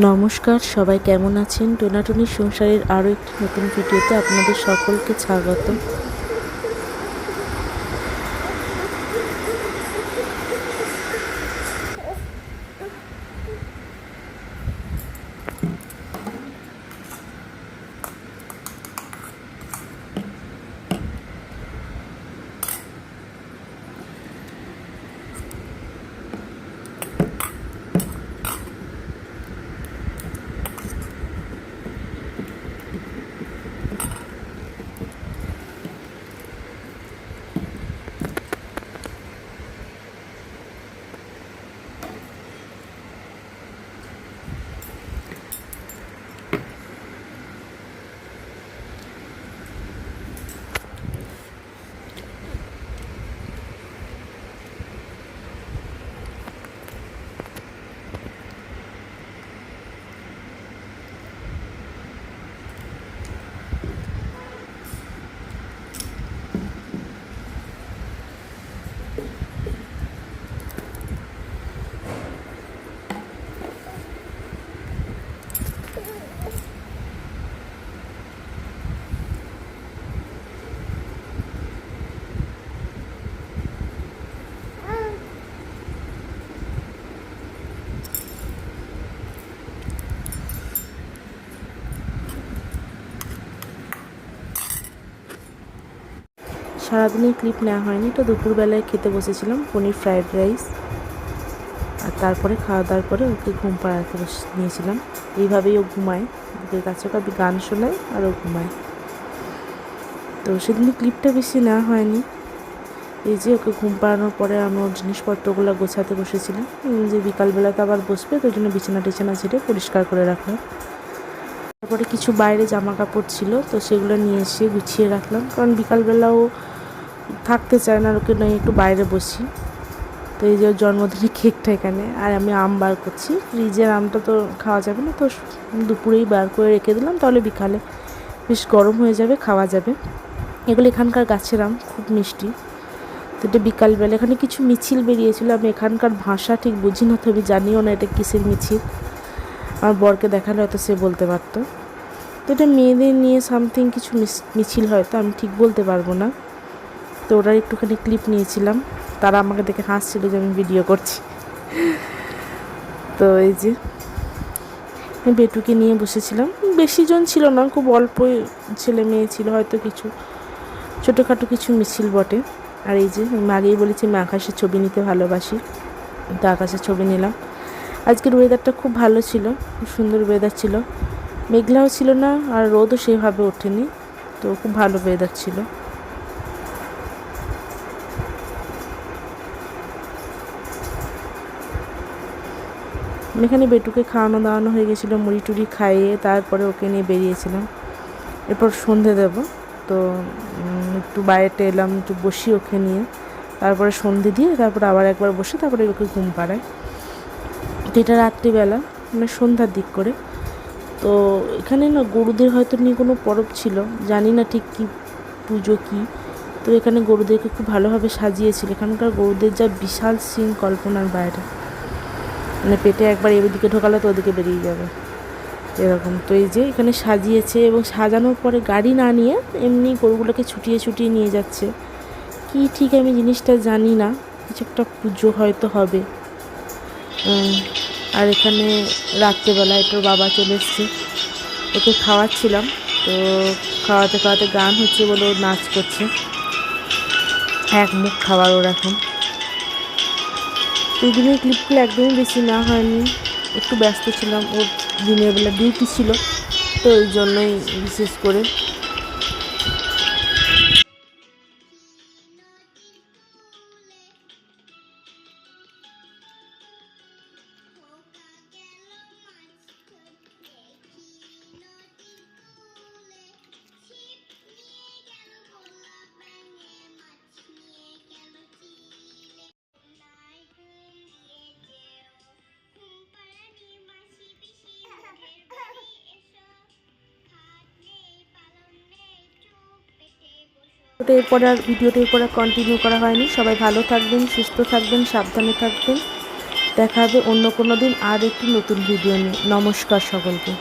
নমস্কার সবাই কেমন আছেন? টোনাটুনির সংসারের আরও একটি নতুন ভিডিওতে আপনাদের সকলকে স্বাগত। সারাদিনের ক্লিপ নেওয়া হয়নি, তো দুপুরবেলায় খেতে বসেছিলাম পনির ফ্রায়েড রাইস আর তারপরে খাওয়া দাওয়ার পরে ওকে ঘুম পাড়াতে নিয়েছিলাম। এইভাবেই ও ঘুমায়। ওদের কাছে ওকে আমি গান শোনাই আর ও ঘুমায়। তো সেদিন ক্লিপটা বেশি নেওয়া হয়নি। এই যে ওকে ঘুম পাড়ানোর পরে আমি ওর জিনিসপত্রগুলো গোছাতে বসেছিলাম। যে বিকালবেলাতে আবার বসবে, তো জন্য বিছানা টিছানা ছেড়ে পরিষ্কার করে রাখলাম। তারপরে কিছু বাইরে জামা কাপড় ছিল, তো সেগুলো নিয়ে এসে গুছিয়ে রাখলাম। কারণ বিকালবেলাও থাকতে চায় না ওকে নয় একটু বাইরে বসি। তো এই যে ওর জন্মদিনের কেকটা এখানে, আর আমি আম বার করছি। ফ্রিজের আমটা তো খাওয়া যাবে না, তো দুপুরেই বার করে রেখে দিলাম, তাহলে বিকালে বেশ গরম হয়ে যাবে, খাওয়া যাবে। এগুলো এখানকার গাছের আম, খুব মিষ্টি। তো এটা বিকালবেলা, এখানে কিছু মিছিল বেরিয়েছিল, আমি এখানকার ভাষা ঠিক বুঝি না তো আমি জানিও না এটা কিসের মিছিল। আমার বরকে দেখালে হয়তো সে বলতে পারতো। তো এটা মেয়েদের নিয়ে সামথিং কিছু মিছিল হয়তো আমি ঠিক বলতে পারব না। তো ওরা একটুখানি ক্লিপ নিয়েছিলাম। তারা আমাকে দেখে হাসছিল যে আমি ভিডিও করছি। তো এই যে, আমি বেটুকে নিয়ে বসেছিলাম। বেশি জন ছিল না, খুব অল্প ছেলে মেয়ে ছিল, হয়তো কিছু। ছোটোখাটো কিছু মিছিল বটে। আর এই যে, আমি আগেই বলেছি, আমি আকাশের ছবি নিতে ভালোবাসি। তো আকাশের ছবি নিলাম। আজকের ওয়েদারটা খুব ভালো ছিল, খুব সুন্দর ওয়েদার ছিল। মেঘলাও ছিল না, আর রোদও সেভাবে ওঠেনি। তো খুব ভালো ওয়েদার ছিল। এখানে বেটুকে খাওয়ানো দাওয়ানো হয়ে গেছিল, মুড়ি টুড়ি খাইয়ে তারপরে ওকে নিয়ে বেরিয়েছিলাম। এরপর সন্ধে দেব, তো একটু বাইরেটা এলাম, একটু বসি ওকে নিয়ে। তারপরে সন্ধে দিয়ে তারপরে আবার একবার বসে তারপরে ওকে ঘুম পাড়াই। তো এটা রাত্রিবেলা মানে সন্ধ্যার দিক করে। তো এখানে না গরুদের হয়তো নিয়ে কোনো পরব ছিল, জানি না ঠিক কী পুজো কী। তো এখানে গরুদেরকে খুব ভালোভাবে সাজিয়েছিল, এখানকার গরুদের যা বিশাল সিং কল্পনার বাইরে। মানে পেটে একবার এদিকে ঢোকালে তো ওদিকে বেরিয়ে যাবে। এরকম। তো এই যে এখানে সাজিয়েছে এবং সাজানোর পরে গাড়ি না নিয়ে এমনি গরুগুলোকে ছুটিয়ে ছুটিয়ে নিয়ে যাচ্ছে। কি ঠিক আমি জিনিসটা জানি না। কিছু একটা পুজো হয়তো হবে। আর এখানে রাত্রেবেলা একটু বাবা চলে এসছে। ওকে খাওয়াচ্ছিলাম। তো খাওয়াতে খাওয়াতে গান হচ্ছে বলে ও নাচ করছে। এক মুখ খাবার ওর এখন। এই দিনের ক্লিপগুলো একদমই বেশি না হয়নি। একটু ব্যস্ত ছিলাম, ওর দিনের বেলা ডিউটি ছিল, তো ওই জন্যই বিশেষ করে। ওটা এরপরে আর ভিডিওটা এরপরে কন্টিনিউ করা হয়নি। সবাই ভালো থাকবেন, সুস্থ থাকবেন, সাবধানে থাকবেন। দেখা হবে অন্য কোনো দিন আর একটি নতুন ভিডিও নিয়ে। নমস্কার সকলকে।